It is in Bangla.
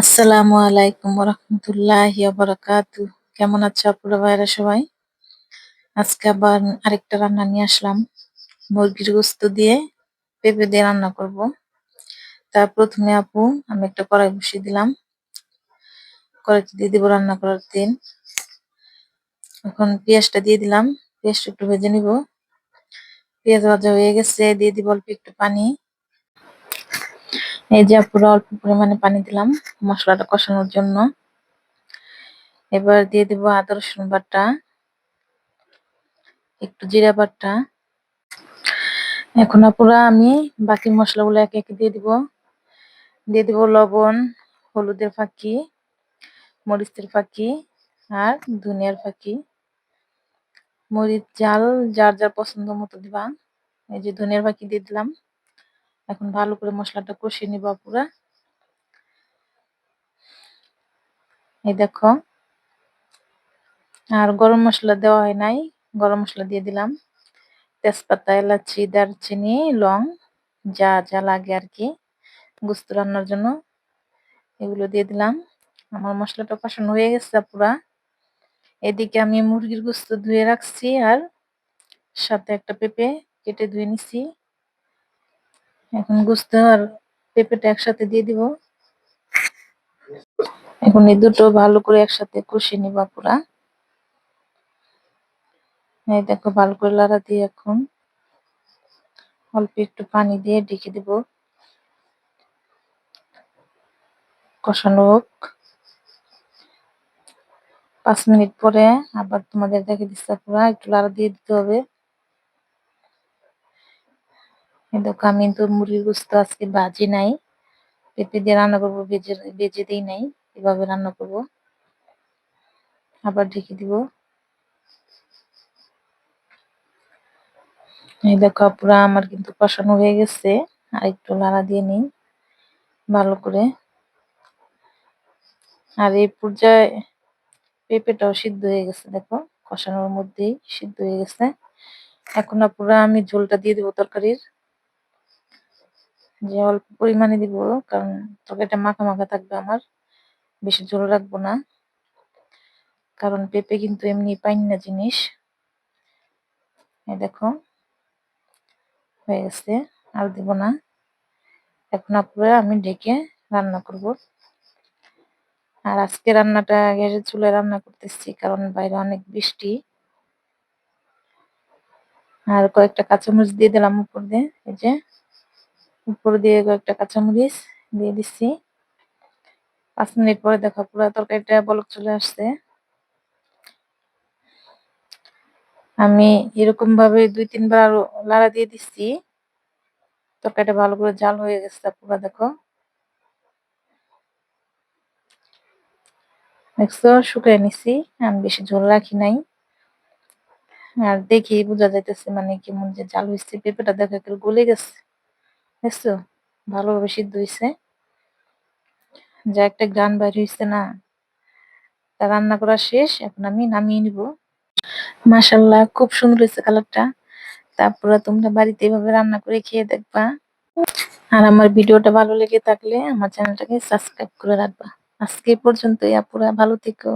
আসসালামু আলাইকুম রহমতুল্লাহি বারাকাতু কেমন আছো আপুরা ভাইরা সবাই? আজকে আবার আরেকটা রান্না নিয়ে আসলাম। মুরগির গোস্ত দিয়ে পেঁপে দিয়ে রান্না করব। তা প্রথমে আপু, আমি একটা কড়াই বসিয়ে দিলাম। কড়াইতে দিয়ে দিব রান্না করার দিন এখন পেঁয়াজটা দিয়ে দিলাম। পেঁয়াজটা একটু ভেজে নিব। পেঁয়াজ ভাজা হয়ে গেছে, দিয়ে দিব অল্প একটু পানি। এই যে পুরো অল্প পরিমাণে পানি দিলাম মশলাটা কষানোর জন্য। এবার দিয়ে দিব আদা, রসুন বাটা, একটু জিরা বাটা। এখন পুরো আমি বাকি মশলাগুলো একে একে দিয়ে দিব। দিয়ে দিব লবণ, হলুদের ফাঁকি, মরিচের ফাঁকি আর ধনিয়ার ফাঁকি। মরিচ, জাল যার যার পছন্দ মতো দিবা। এই যে ধনিয়ার ফাঁকি দিয়ে দিলাম। এখন ভালো করে মশলাটা কষিয়ে নিবা পুরা এই দেখো। আর গরম মশলা দেওয়া হয় নাই, গরম মশলা দিয়ে দিলাম। তেজপাতা, এলাচি, দারচিনি, লং, যা যা লাগে আর কি, গুস্ত রান্নার জন্য এগুলো দিয়ে দিলাম। আমার মশলাটা কষানো হয়ে গেছে পুরা এদিকে আমি মুরগির গুস্ত ধুয়ে রাখছি আর সাথে একটা পেঁপে কেটে ধুয়ে নিছি। এখন গুস্ত আর পেঁপেটা একসাথে দিয়ে দিব। এখন এই দুটো ভালো করে একসাথে কষিয়ে নিবা পুরা এই দেখো ভালো করে লাড়া দিয়ে এখন অল্প একটু পানি দিয়ে ঢেকে দিব। কষানো হোক। পাঁচ মিনিট পরে আবার তোমাদের দেখে দিচ্ছে পুরা একটু লাড়া দিয়ে দিতে হবে। দেখো আমি কিন্তু মুরগির গুস্ত আজকে ভাজি নাই। পেঁপে দিয়ে রান্না করব, ভেজে ভেজে দিই নাই, এভাবে রান্না করব। আবার ঢেকে দিব। এই দেখো পুরা আমার কিন্তু কষানো হয়ে গেছে। আর একটু লাড়া দিয়ে নিই, ভালো করে। আর এই পর্যায়ে পেঁপেটাও সিদ্ধ হয়ে গেছে, দেখো। কষানোর মধ্যেই সিদ্ধ হয়ে গেছে। এখন পুরো আমি ঝোলটা দিয়ে দেবো তরকারির। যে অল্প পরিমাণে দিব, কারণ তরকারিটা মাখা মাখা থাকবে আমার। বেশি ঝোল রাখব না। কারণ পেঁপে কিন্তু এমনি পাইন না জিনিস। দেখো, হয়ে গেছে, আর দিব না। এখন আপনারা আমি ডেকে রান্না করব। আর আজকে রান্নাটা গ্যাসের চুলায় রান্না করতেছি, কারণ বাইরে অনেক বৃষ্টি। আর কয়েকটা কাঁচামরিচ দিয়ে দিলাম উপর দিয়ে, এই যে। উপর দিয়ে কয়েকটা কাঁচামরিচ দিয়ে দিচ্ছি। পাঁচ মিনিট পরে দেখো পুরো তরকারিটা বলক চলে আসছে। আমি এরকম ভাবে দুই, তিনবার আরও লাড়া দিয়ে দিচ্ছি। তরকারিটা ভালো করে জাল হয়ে গেছে পুরো, দেখো। দেখছ, শুকিয়ে নিছি আমি বেশি ঝোল রাখি নাই। আর দেখি, বোঝা যাইতেছে মানে কেমন যে জাল হয়েছে পেঁপেটা দেখো গলে গেছে। দেখছ ভালোভাবে সিদ্ধ হয়েছে যা একটা গান বাইর হয়েছে না, তা রান্না করা শেষ, এখন আমি নামিয়ে নিব। মাসাল্লাহ খুব সুন্দর হয়েছে কালারটা। তারপরে তোমরা বাড়িতে এভাবে রান্না করে খেয়ে দেখবা। আর আমার ভিডিওটা ভালো লেগে থাকলে আমার চ্যানেলটাকে সাবস্ক্রাইব করে রাখবা। আজকে পর্যন্তই, আপুরা, ভালো থেকো।